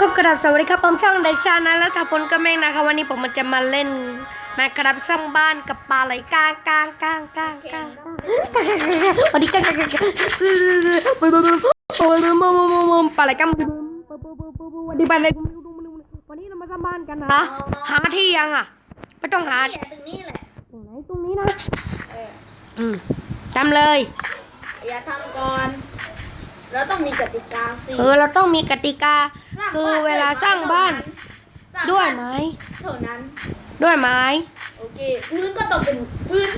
ก็กราบสวัสดีครับผมช่องไดชานะและทาพลก็แม่งนะคะวันนี้ผมมันจะมาเล่นมากราบสร้างบ้านกับปลาไหลกลางกลางกลางกลางกลางวันนี้กลางกลางกลางปลาไหลกลางวันนี้ปลาไหลวันนี้เรามาสร้างบ้านกันนะหาที่ยังอะไม่ต้องหาตรงนี้แหละตรงไหนตรงนี้นะอืมจำเลยอย่าทำก่อนเราต้องมีกติกาสิเออเราต้องมีกติกา คือเวลาสร้างบ้านสร้างด้วยบ้านไหมเท่านั้น ด้วยไม้ โอเคพื้นก็ต้องเป็นพื้น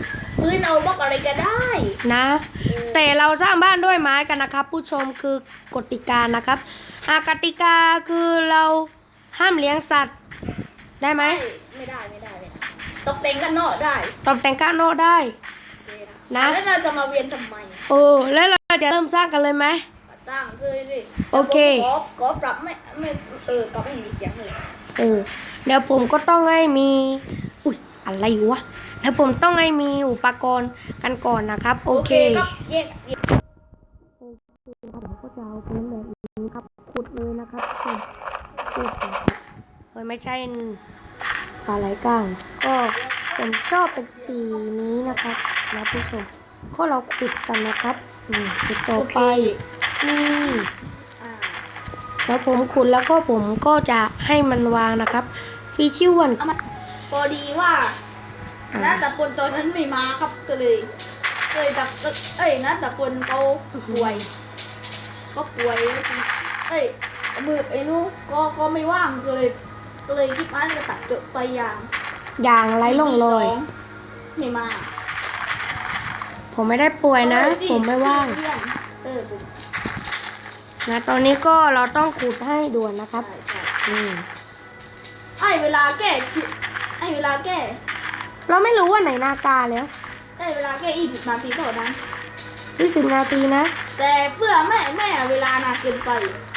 พื้นเอาบล็อกอะไรก็ได้นะเออแต่เราสร้างบ้านด้วยไม้กันนะครับ ผู้ชมคือกติกานะครับอากติกาคือเราห้ามเลี้ยงสัตว์ ได้ไหมไม่ได้ไม่ได้ไม่ได้ตกแต่งกันนอกได้ตกแต่งก้านโนได้โอเคนะแล้วเราจะมาเวียนทำไมโอ้แล้วเราจะเริ่มสร้างกันเลยไหม มาจ้างเลยดิโอเค ขอขอปรับไม่ไม่เออปรับไม่มีเสียงเลยเออเดี๋ยวผมก็ต้องให้มี อุ้ยอะไรวะแล้วผมต้องให้มีอุปกรณ์กันก่อนนะครับ โอเคครับแยกแยกผมก็จะเอาเป็นแบบนี้ครับขุดเลยนะครับขุดขุดเฮ้ยไม่ใช่ปลาไหลก้าง ก็ผมชอบเป็นสีนี้นะครับนะผู้ชมก็เราขุดกันนะครับนี่ขุดต่อไป นี่อ่าแล้วผมขุดแล้วก็ผมก็จะให้มันวางนะครับฟีชิวันพอดีว่าอ่าน้าตะปนตอนนั้นไม่มาครับก็เลยก็เลยตะเอ้ยน้าตะปนเขาป่วยก็ป่วยแล้วทีเอ้ยมือไอ้นู้ก็ก็ไม่ว่างก็เลยก็เลยคิดว่าจะตัดจบไปอย่างอย่างไรล่องลอยสงไม่มา ผมไม่ได้ป่วยนะเออสิผมไม่ว่างเพื่อนเออผม นะตอนนี้ก็เราต้องขุดให้ด่วนนะครับใช่ใช่อืมไอ้เวลาแก้คิดไอ้เวลาแก้เราไม่รู้ว่าไหนนาตาแล้วไอ้เวลาแก้อีกสิบนาทีเท่านั้นยี่สิบนาทีนะ แต่เพื่อไม่ไม่ให้เวลานานเกินไป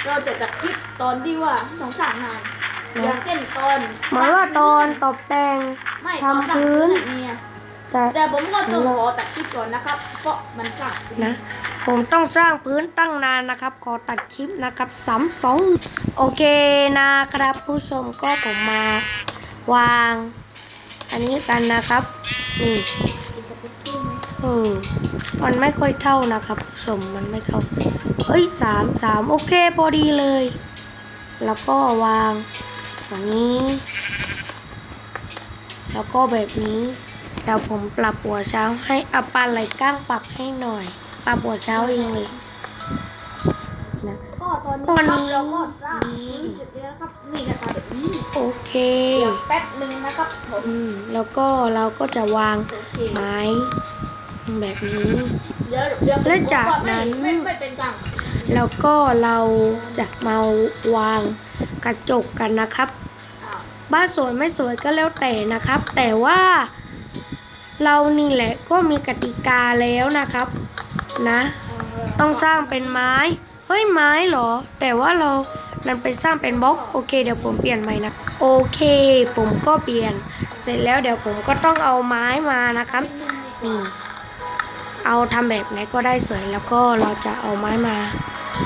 เราจะจัดคลิปตอนที่ว่าต้องสร้างงานอย่างเช่นตอนเหมือนว่าตอนตบแต่งไม่ทำตอนสร้างพื้นเนี่ยแต่แต่ผมก็ต้องขอตัดคลิปก่อนนะครับ เพราะมันสร้างนะ ผมต้องสร้างพื้นตั้งนานนะครับ ขอตัดคลิปนะครับสามสองโอเคนะครับ ผู้ชมก็ผมมาวาง อันนี้กันนะครับ นี่เออมันไม่ค่อยเท่านะครับ ผู้ชมมันไม่เท่าเอ้ยสามสามโอเคพอดีเลย แล้วก็วางอย่างนี้ แล้วก็แบบนี้เดี๋ยวผมปรับหัวเช้าให้อาปาไหลก้างปรับให้หน่อย ปรับหัวเช้าเองเลยนะก็ตอนตอนนี้นี้ครับเราก็สร้างพื้นเสร็จแล้วนะครับนี่นะครับแบบนี้โอเคเดี๋ยวแป๊บหนึ่งนะครับผมอืมแล้วก็เราก็จะวางโอเคไม้แบบนี้ เดี๋ยวเดี๋ยวผมแล้วจากบอกไม่นั้นไม่ไม่เป็นกลางแล้วก็เราจะมาวางกระจกกันนะครับอ้าวบ้านสวยไม่สวยก็แล้วแต่นะครับ แต่ว่าเรานี่แหละก็มีกติกาแล้วนะครับ นะ ต้องสร้างเป็นไม้ เฮ้ยไม้เหรอ แต่ว่าเรานันไปสร้างเป็นบล็อกโอเคเดี๋ยวผมเปลี่ยนใหม่นะ โอเค ผมก็เปลี่ยน เสร็จแล้วเดี๋ยวผมก็ต้องเอาไม้มานะครับ นี่ เอาทำแบบไหนก็ได้สวยแล้วก็เราจะเอาไม้มา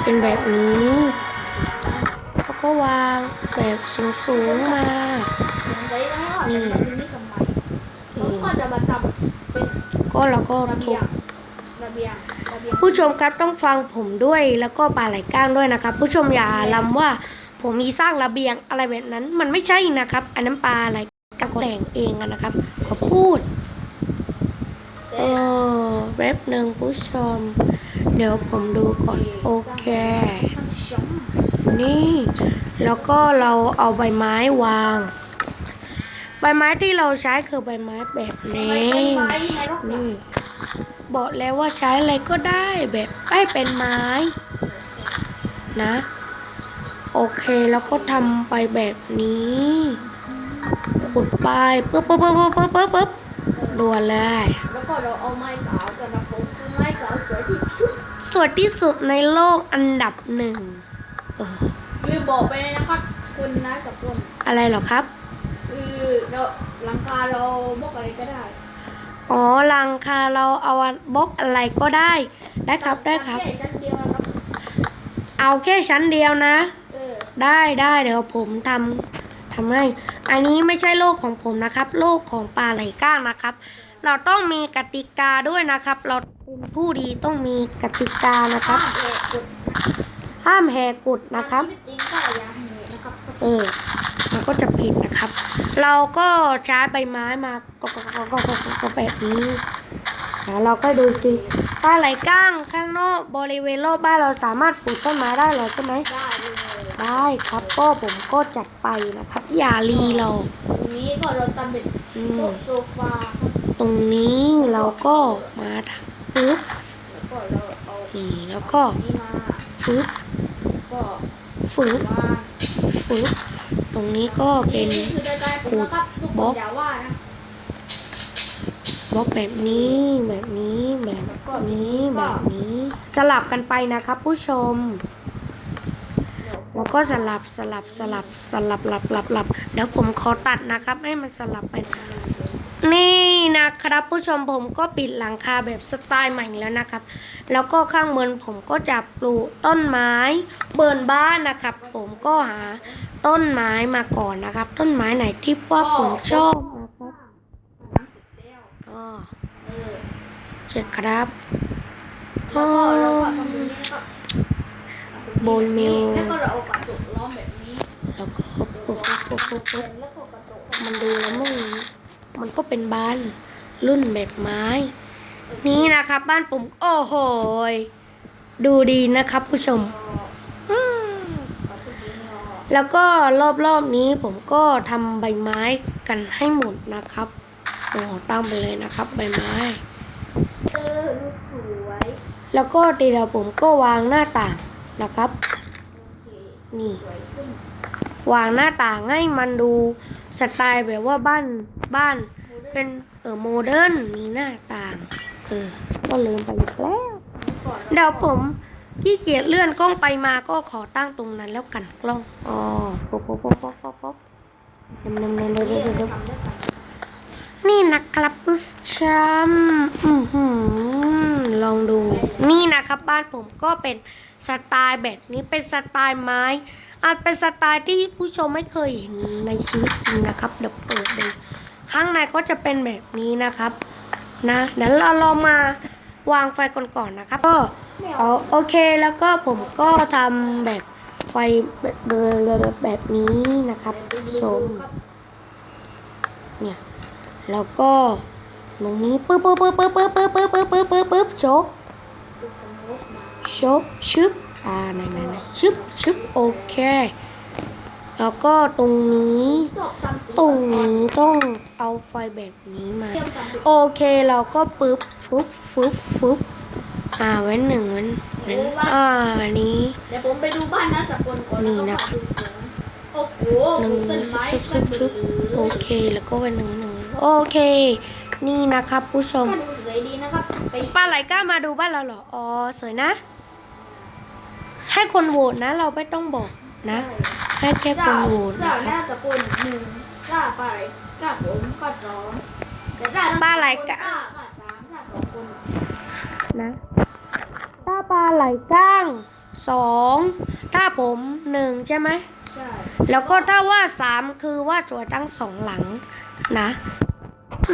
เป็นแบบนี้แล้วก็วางแบบสูงๆมาไว้แล้วนี่แต่ตอนนี้ทำไมผมก็จะมาทำเป็นก็เราก็ระทุเบียบงระเบียงระเบียง ผู้ชมครับต้องฟังผมด้วยแล้วก็ปลาไหลก้างด้วยนะครับ ผู้ชมอย่าลำว่าผมมีสร้างระเบียงอะไรแบบนั้น มันไม่ใช่นะครับ อันนั้นปลาไหลก้างก็แต่งเองนะครับ ขอพูดเออแป๊บหนึ่งผู้ชม เดี๋ยวผมดูก่อนโอเค นี่ แล้วก็เราเอาใบไม้วาง ใบไม้ที่เราใช้คือใบไม้แบบนี้นี่ บอกแล้วว่าใช้อะไรก็ได้แบบให้เป็นไม้ นะ โอเคแล้วก็ทำไปแบบนี้ขุดไปปึ๊บปึ๊บปึ๊บปึ๊บปึ๊บปึ๊บด่วนเลยแล้วก็เราเอาไม้ขาวกันนะผมคือไม้ขาวสวยที่สุดสวยที่สุดในโลกอันดับหนึ่งเออลืมบอกไปนะครับคุณนะกับคุณอะไรเหรอครับ คือเราหลังคาเราบอกอะไรก็ได้ อ๋อหลังคาเราเอาบล็อกอะไรก็ได้ ได้ครับได้ครับแค่ชั้นเดียวนะครับ เอาแค่ชั้นเดียวนะ เออ ได้ได้เดี๋ยวผมทำทำให้ อันนี้ไม่ใช่โลกของผมนะครับ โลกของปลาไหลก้างนะครับ เราต้องมีกติกาด้วยนะครับ เราเป็นผู้ดีต้องมีกติกานะครับ เอกกดห้ามแหกกฎนะครับชีวิตจริงก็อย่าเหนื่อยนะครับ เออ มันก็จะผิดนะครับ เราก็ใช้ใบไม้มาก็ก็ก็ก็ก็ก็แบบนี้แล้วเราก็ดูสิปลาไหลก้างข้างนอกบริเวณรอบบ้านเราสามารถปลูกต้นไม้ได้หรอใช่ไหมได้เลยได้ครับก็ผมก็จัดไปนะครับ อย่ารีเรา ตรงนี้ก็เราทำเป็นโซฟาตรงนี้เราก็มาทำปึ๊บแล้วก็เราเอานี่แล้วก็นี่มาปึ๊บก็ปึ๊บปึ๊บ ตรงนี้ก็เป็นขุดบล็อกบล็อกแบบนี้แบบนี้แบบนี้แบบนี้ สลับกันไปนะครับ ผู้ชม แล้วก็สลับสลับสลับสลับหลับหลับหลับเดี๋ยวผมขอตัดนะครับ ให้มันสลับไป นี่นะครับผู้ชมผมก็ปิดหลังคาแบบสไตล์ใหม่แล้วนะครับ แล้วก็ข้างบนผมก็จะปลูกต้นไม้เบิร์นบ้านนะครับ ผมก็หาต้นไม้มาก่อนนะครับ ต้นไม้ไหนที่ว่าผมชอบนะครับอ๋อเออเสร็จครับแล้วก็เราก็ทำตรงนี้นะครับโบนมิลแล้วก็เราเอากระจกล้อมแบบนี้แล้วก็ปุ๊บปุ๊บปุ๊บปุ๊บมันดูแล้วมัน มันก็เป็นบ้านรุ่นแบบไม้ นี่นะครับ บ้านผม โอ้โหยดูดีนะครับ ผู้ชมอืมแล้วก็รอบๆนี้ผมก็ทำใบไม้กันให้หมดนะครับโอ้ตั้งไปเลยนะครับ ใบไม้เออรูปสวยแล้วก็ทีเดียวผมก็วางหน้าต่างนะครับโอเคนี่สวยขึ้นวางหน้าต่างให้มันดูสไตล์แบบว่าบ้าน บ้าน เป็นเออโมเดิร์นมีหน้าต่าง เออ ก็ลืมไปอีกแล้ว เดี๋ยวผมขี้เกียจเลื่อนกล้องไปมาก็ขอตั้งตรงนั้นแล้วกันกล้อง อ๋อป๊บป๊บป๊บป๊บป๊บป๊บนำนำนำนำนำนำทำได้กันนี่นะครับผู้ชมอือหือลองดู นี่นะครับบ้านผมก็เป็นสไตล์แบบนี้เป็นสไตล์ไม้ อาจเป็นสไตล์ที่ผู้ชมไม่เคยเห็นในชีวิตจริงนะครับ เดี๋ยวเปิดดู ข้างในก็จะเป็นแบบนี้นะครับ นะเดี๋ยวเราลองมาวางไฟก่อนๆนะครับ ก็เอโอเคแล้วก็ผมก็ทำแบบไฟแบบแบบนี้นะครับชมเนี่ยแล้วก็ตรงนี้ปึ๊บปึ๊บปึ๊บปึ๊บปึ๊บปึ๊บปึ๊บปึ๊บปึ๊บปึ๊บปึ๊บโชกชกชึบอ่าไหนไหนไหนชึบชึบโอเค แล้วก็ตรงนี้จบทำสีตรงนี้ต้องเอาไฟแบบนี้มาเตรียมทำสีโอเคเราก็ปึ๊บฟึบฟึบฟึบอ่าไว้หนึ่งไว้ไว้อ่าอันนี้เดี๋ยวผมไปดูบ้านนะตะกนก่อนนี่แล้วนะก็ครับดูสวนโอ้โหหนึ่งต้นไม้ชึบก็ชึบเหชึลืบโออเคแล้วก็ไว้หนึ่งหนึ่งโอเค นี่นะครับ ผู้ชมถ้าดูสวยดีนะครับไปปลาไหลกล้ามาดูบ้านเราเหรออ๋อสวยนะให้คนโหวตนะ เราไม่ต้องบอกนะ ให้แค่คเจ้านโหวตเจ้านะหครัน้าบตะกนหนึ่งเจ้าไปเจ้าผมก็สองแต่เจ้าทั้งปลาไหลสองคนกะเจ้าก็สามเจ้าสองคนนะถ้าปลาไหลก้างสองถ้าผมหนึ่งใช่ไหมใช่แล้วก็ถ้าว่าสามคือว่าสวยทั้งสองหลังนะ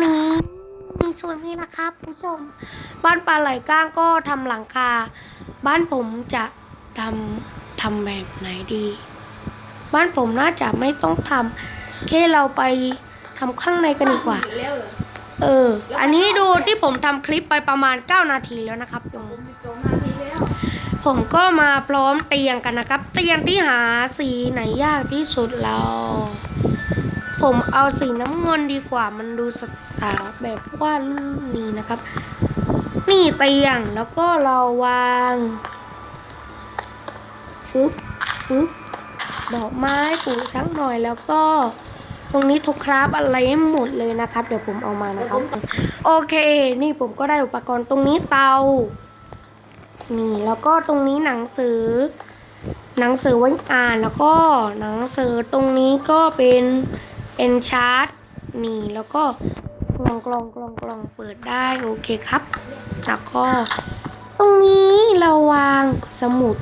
นี่ส่วนนี้นะครับผู้ชม บ้านปลาไหลก้างก็ทำหลังคา บ้านผมจะทำทำแบบไหนดี บ้านผมน่าจะไม่ต้องทำแค่เราไปทำข้างในกันดีกว่าอีแล้วเหรอเออ อันนี้ดูที่ผมทำคลิปไปประมาณ 9 นาทีแล้วนะครับผมมีสองนาทีแล้วผมก็มาพร้อมเตียงกันนะครับ เตียงที่หาสีไหนยากที่สุดเรา ผมเอาสีน้ำเงินดีกว่ามันดูสไตล์แบบว่านี่นะครับ นี่เตียงแล้วก็เราวางฟึบฟึบ ดอกไม้ปลูกสักหน่อยแล้วก็ ตรงนี้ทุกคราฟอะไรให้หมดเลยนะครับ เดี๋ยวผมเอามานะครับ โอเค นี่ผมก็ได้อุปกรณ์ตรงนี้เตา นี่แล้วก็ตรงนี้หนังสือ หนังสือไว้อ่านแล้วก็หนังสือตรงนี้ก็เป็นเป็นชาร์ตนี่แล้วก็กล่องกล่องกล่องกล่องเปิดได้โอเคครับ แล้วก็ ตรงนี้เราวางสมุด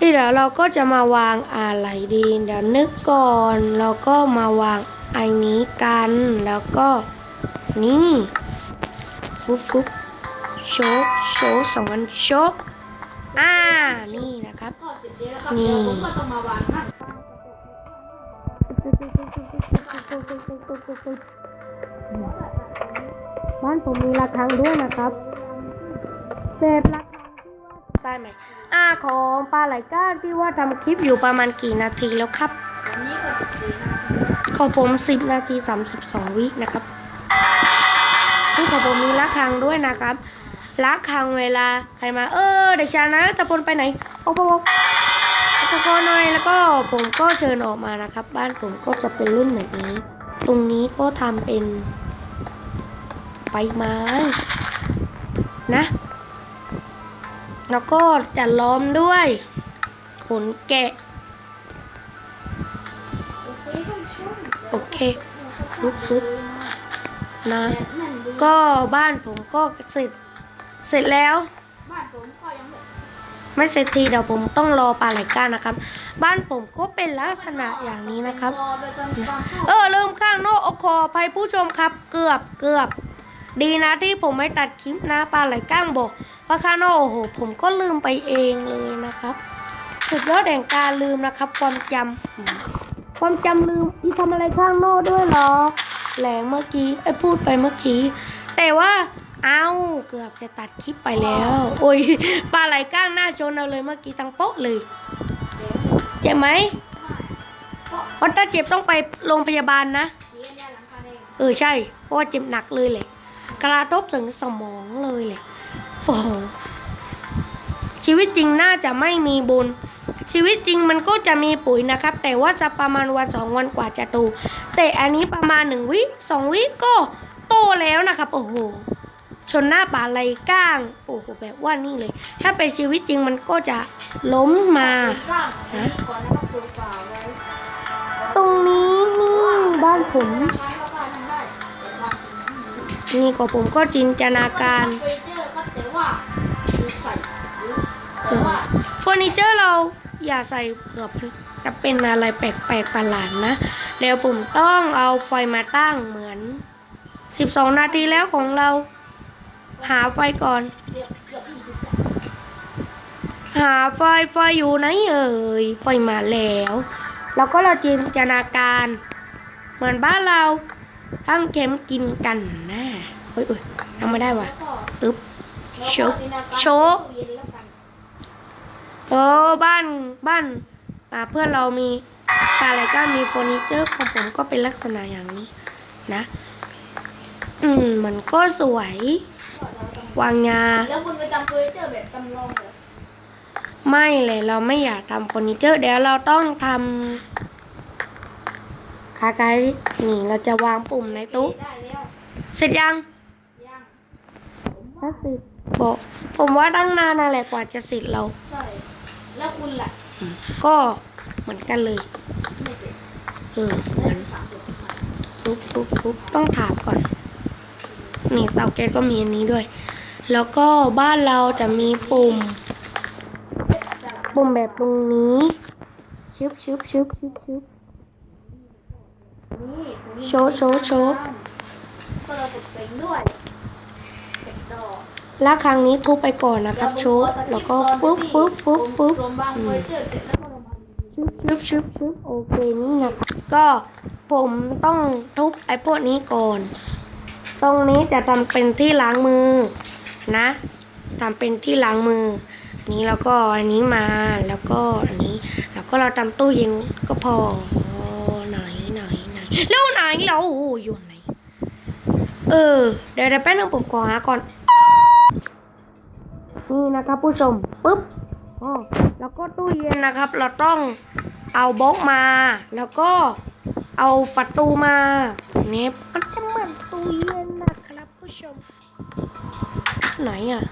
นี่เดี๋ยวเราก็จะมาวางอะไรดีเดี๋ยวนึกก่อนเราก็มาวางไอ้นี้กันแล้วก็นี่ฟุบฟุบโชกโชกสองอันโชกอ่านี่นะครับนี่มก็ต้องมาวางนั่นบ้านผมมีระฆังด้วยนะครับเศษระฆัง ที่ว่าได้ไหมอ่าของปลาไหลก้านที่ว่าทำคลิปอยู่ประมาณกี่นาทีแล้วครับวันนี้ก็สิบสี่นะของผม10นาที32วินะครับที่ของผมมีระฆังด้วยนะครับระฆังเวลาใครมา เออเด็กชายนะตะพลไปไหนโอ้โหตะพลหน่อยแล้วก็ผมก็เชิญออกมานะครับ บ้านผมก็จะเป็นรุ่นแบบนี้ ตรงนี้ก็ทำเป็นใบไม้นะ แล้วก็จะล้อมด้วย ขนแกะ โอเคก็ช่วยโอเคปุ๊บปุ๊บนะ ก็บ้านผมก็เสร็จ เสร็จแล้วบ้านผมก็ยังไม่เสร็จทีเดี๋ยวผมต้องรอปลาไหลก้านนะครับ บ้านผมก็เป็นลักษณะอย่างนี้นะครับรออเออลืมข้างนอกโอขออภัยผู้ชมครับ เกือบเกือบ ดีนะที่ผมไม่ตัดคลิปนะปลาไหลก้างบอก ว่าข้างนอกโอ้โหผมก็ลืมไปเองเลยนะครับ สุดยอดแห่งการลืมนะครับ ความจำความจำลืมอีทำอะไรข้างนอกด้วยหรอแหลงเมื่อกี้ไอ้พูดไปเมื่อกี้ แต่ว่าเอาเกือบจะตัดคลิปไปแล้ว โอ้ยปลาไหลก้างหน้าชนเอาเลยเมื่อกี้ทั้งโป๊ะเลยเจ็บไหมเพราะถ้าเจ็บต้องไปโรงพยาบาลนะ เออใช่เพราะว่าเจ็บหนักเลยแหละกระทบถึงสมองเลยแหละ โอ้โหชีวิตจริงน่าจะไม่มีบุญ ชีวิตจริงมันก็จะมีปุ๋ยนะครับ แต่ว่าจะประมาณวันสองวันกว่าจะโตแต่อันนี้ประมาณหนึ่งวิสองวิก็โตแล้วนะครับ โอ้โหชนหน้าป่าไหลก้างโอ้โหแบบว่านี่เลย ถ้าเป็นชีวิตจริงมันก็จะล้มมาตรงนี้นี่บ้านผมนี่ก็ผมก็จินตนาการ เฟอร์นิเจอร์เราอย่าใส่เผื่อจะเป็นอะไรแปลกๆประหลาดนะเดี๋ยวผมต้องเอาไฟมาตั้งเหมือน 12 นาทีแล้วของเรา หาไฟก่อน หาไฟไฟอยู่ไหนเอ่ยไฟมาแล้ว แล้วก็เราจินตนาการ เหมือนบ้านเราตั้งเข็มกินกันนะเฮ้ยเอ้ยทำไม่ได้ว่ะอึ๊บโชโชว์ ตู้เย็นแล้วกัน โอ้บ้านบ้านอ่าเพื่อนเรามีตาอะไรก็มีเฟอร์นิเจอร์ของผมก็เป็นลักษณะอย่างนี้นะ อืมมันก็สวยก็เราต้องวางยา แล้วคุณไปทำเฟอร์นิเจอร์แบบจำลองเหรอไม่เลยเราไม่อยากทำเฟอร์นิเจอร์เดี๋ยวเราต้องทำคาไกนี่เราจะวางปุ่มในตู้ได้แล้วเสร็จยังยังผมถ้าว่าเสร็จบอกผมว่าตั้งนานนั่นแหละกว่าจะเสร็จเรา ใช่ แล้วคุณล่ะอืมก็เหมือนกันเลยไม่เสร็จเออเหแล้มืวอนถามผมทำไมปุ๊บปุ๊บปุ๊บต้องถามก่อน นี่เตาแก๊สก็มีอันนี้ด้วย แล้วก็บ้านเราจะมีปุ่มเอ๊ะจะปุ่มแบบตรงนี้ชึบชึบชึบชึบชึบนี่ผมมีโชว์โชว์โชว์ก็เราตกแต่งด้วยแต่งดอก แล้วครั้งนี้ทุบไปก่อนนะครับชว์แล้วก็ปุ๊บปุ๊บปุ๊บปุ๊บชึบชึบชึบชึบโอเคนี่นะก็ผมต้องทุบไอ้พวกนี้ก่อน ตรงนี้จะทำเป็นที่ล้างมือนะทำเป็นที่ล้างมือ นี้แล้วก็อันนี้มาแล้วก็อันนี้ แล้วก็เราทำตู้เย็นก็พอไหนไหนไหนแล้วไหนเราอยู่ไหน เออเดี๋ยวเดี๋ยวแป๊บนึงผมขอหาก่อน นี่นะครับ ผู้ชมปุ๊บอ๋อแล้วก็ตู้เย็นนะครับ เราต้องเอาบล็อกมา แล้วก็เอาประตูมาเนี่ยมันจะเหมือนตู้เย็นนะครับ ผู้ชม ไหนอะ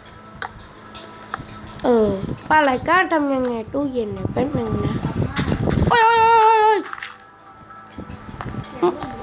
เออปลาไรก้านทำยังไงตู้เย็นเนี่ยเป๊บนึงนะโอ้ยโอ้ยโอย